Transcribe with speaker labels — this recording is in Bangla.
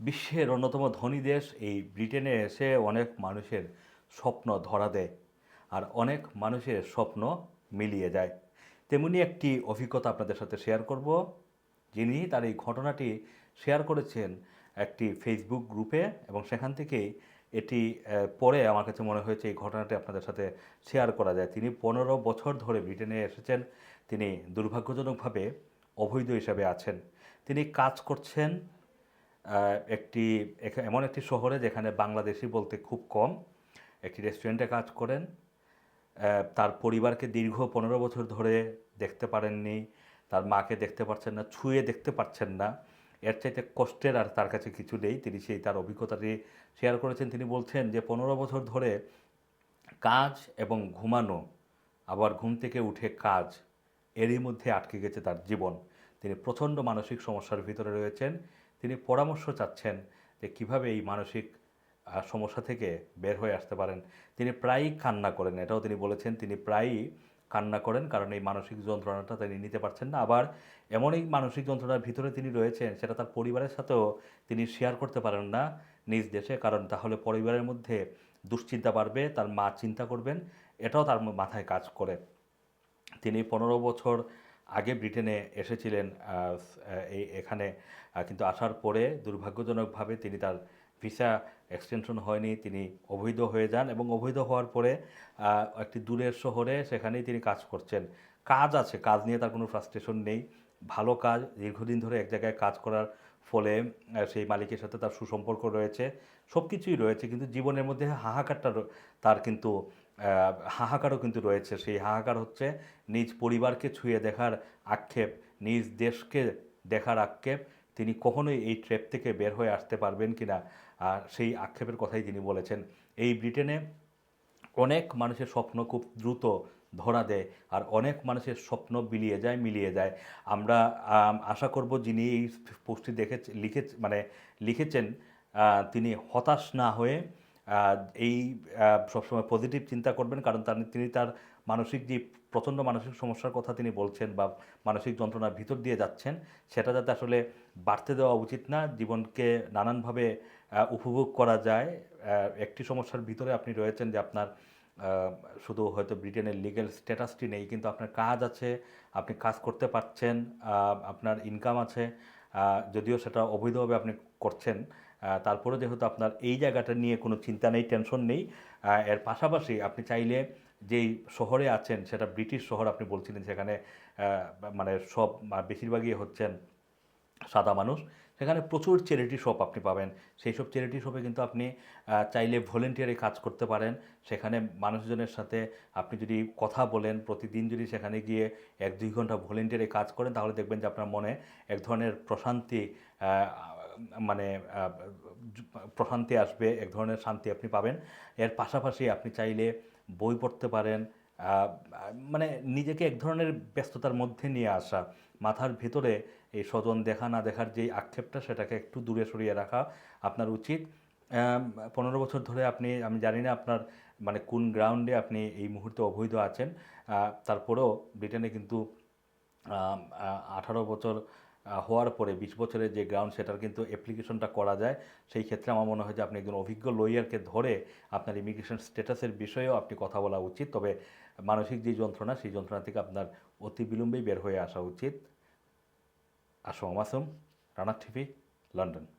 Speaker 1: বিশ্বের অন্যতম ধনী দেশ, এই ব্রিটেনে এসে অনেক মানুষের স্বপ্ন ধরা দেয় আর অনেক মানুষের স্বপ্ন মিলিয়ে যায়। তেমনি একটি অভিজ্ঞতা আপনাদের সাথে শেয়ার করব, যিনি তার এই ঘটনাটি শেয়ার করেছেন একটি ফেসবুক গ্রুপে এবং সেখান থেকেই এটি পরে আমার কাছে মনে হয়েছে এই ঘটনাটি আপনাদের সাথে শেয়ার করা যায়। তিনি পনেরো বছর ধরে ব্রিটেনে এসেছেন, তিনি দুর্ভাগ্যজনকভাবে অবৈধ হিসাবে আছেন। তিনি কাজ করছেন একটি এমন একটি শহরে যেখানে বাংলাদেশি বলতে খুব কম। একটি রেস্টুরেন্টে কাজ করেন। তার পরিবারকে দীর্ঘ পনেরো বছর ধরে দেখতে পারেননি। তার মাকে দেখতে পাচ্ছেন না, ছুঁয়ে দেখতে পাচ্ছেন না। এর চাইতে কষ্টের আর তার কাছে কিছু নেই। তিনি সেই, তার অভিজ্ঞতাটি শেয়ার করেছেন। তিনি বলছেন যে, পনেরো বছর ধরে কাজ এবং ঘুমানো, আবার ঘুম থেকে উঠে কাজ, এরই মধ্যে আটকে গেছে তার জীবন। তিনি প্রচণ্ড মানসিক সমস্যার ভিতরে রয়েছেন। তিনি পরামর্শ চাচ্ছেন যে কীভাবে এই মানসিক সমস্যা থেকে বের হয়ে আসতে পারেন। তিনি প্রায়ই কান্না করেন, এটাও তিনি বলেছেন। তিনি প্রায়ই কান্না করেন, কারণ এই মানসিক যন্ত্রণাটা তিনি নিতে পারছেন না। আবার এমন এই মানসিক যন্ত্রণার ভিতরে তিনি রয়েছেন, সেটা তার পরিবারের সাথেও তিনি শেয়ার করতে পারেন না নিজ দেশে। কারণ তাহলে পরিবারের মধ্যে দুশ্চিন্তা বাড়বে, তার মা চিন্তা করবেন, এটাও তার মাথায় কাজ করে। তিনি পনেরো বছর আগে ব্রিটেনে এসেছিলেন এই এখানে কিন্তু আসার পরে দুর্ভাগ্যজনকভাবে তিনি তার ভিসা এক্সটেনশন হয়নি, তিনি অবৈধ হয়ে যান এবং অবৈধ হওয়ার পরে একটি দূরের শহরে সেখানেই তিনি কাজ করছেন। কাজ আছে, কাজ নিয়ে তার কোনো ফ্রাস্ট্রেশন নেই। ভালো কাজ, দীর্ঘদিন ধরে এক জায়গায় কাজ করার ফলে সেই মালিকের সাথে তার সুসম্পর্ক রয়েছে সব কিছুই রয়েছে, কিন্তু জীবনের মধ্যে হাহাকারটা তার কিন্তু হাহাকারও কিন্তু রয়েছে। সেই হাহাকার হচ্ছে নিজ পরিবারকে ছুঁয়ে দেখার আক্ষেপ, নিজ দেশকে দেখার আক্ষেপ। তিনি কখনোই এই ট্রেপ থেকে বের হয়ে আসতে পারবেন কিনা? আর সেই আক্ষেপের কথাই তিনি বলেছেন। এই ব্রিটেনে অনেক মানুষের স্বপ্ন খুব দ্রুত ধরা দেয় আর অনেক মানুষের স্বপ্ন বিলিয়ে যায়, মিলিয়ে যায়। আমরা আশা করব যিনি এই পোস্টটি দেখে লিখে মানে লিখেছেন তিনি হতাশ না হয়ে এই সবসময় পজিটিভ চিন্তা করবেন, কারণ তার তিনি তার মানসিক যে প্রচণ্ড মানসিক সমস্যার কথা তিনি বলছেন বা মানসিক যন্ত্রণার ভিতর দিয়ে যাচ্ছেন, সেটা যাতে আসলে বাড়তে দেওয়া উচিত না। জীবনকে নানানভাবে উপভোগ করা যায়। একটি সমস্যার ভিতরে আপনি রয়েছেন যে আপনার শুধু হয়তো ব্রিটেনের লিগেল স্ট্যাটাসটি নেই, কিন্তু আপনার কাজ আছে, আপনি কাজ করতে পারছেন আপনার ইনকাম আছে যদিও সেটা অবৈধভাবে আপনি করছেন তারপরে যেহেতু আপনার এই জায়গাটা নিয়ে কোনো চিন্তা নেই টেনশন নেই এর পাশাপাশি আপনি চাইলে যেই শহরে আছেন, সেটা ব্রিটিশ শহর আপনি বলছিলেন সেখানে মানে সব বেশিরভাগই হচ্ছেন সাদা মানুষ, সেখানে প্রচুর চ্যারিটি শপ আপনি পাবেন। সেই সব চ্যারিটি শপে কিন্তু আপনি চাইলে ভলেন্টিয়ারে কাজ করতে পারেন। সেখানে মানুষজনের সাথে আপনি যদি কথা বলেন, প্রতিদিন যদি সেখানে গিয়ে এক দুই ঘণ্টা ভলেন্টিয়ারে কাজ করেন, তাহলে দেখবেন যে আপনার মনে এক ধরনের প্রশান্তি মানে প্রশান্তি আসবে, এক ধরনের শান্তি আপনি পাবেন। এর পাশাপাশি আপনি চাইলে বই পড়তে পারেন মানে নিজেকে এক ধরনের ব্যস্ততার মধ্যে নিয়ে আসা, মাথার ভিতরে এই স্বজন দেখা না দেখার যে আক্ষেপটা, সেটাকে একটু দূরে সরিয়ে রাখা আপনার উচিত। পনেরো বছর ধরে আপনি, আমি জানি না আপনার মানে কোন গ্রাউন্ডে আপনি এই মুহূর্তে অবৈধ আছেন। তারপরেও ব্রিটেনে কিন্তু আঠারো বছর হওয়ার পরে বিশ বছরের যে গ্রাউন্ড সেটার কিন্তু অ্যাপ্লিকেশনটা করা যায়। সেই ক্ষেত্রে আমার মনে হয় যে আপনি একজন অভিজ্ঞ লয়ারকে ধরে আপনার ইমিগ্রেশন স্ট্যাটাসের বিষয়েও আপনি কথা বলা উচিত। তবে মানসিক যে যন্ত্রণা, সেই যন্ত্রণা থেকে আপনার অতি বিলম্বেই বের হয়ে আসা উচিত। আসো মাসুম রানা টিভি, লন্ডন।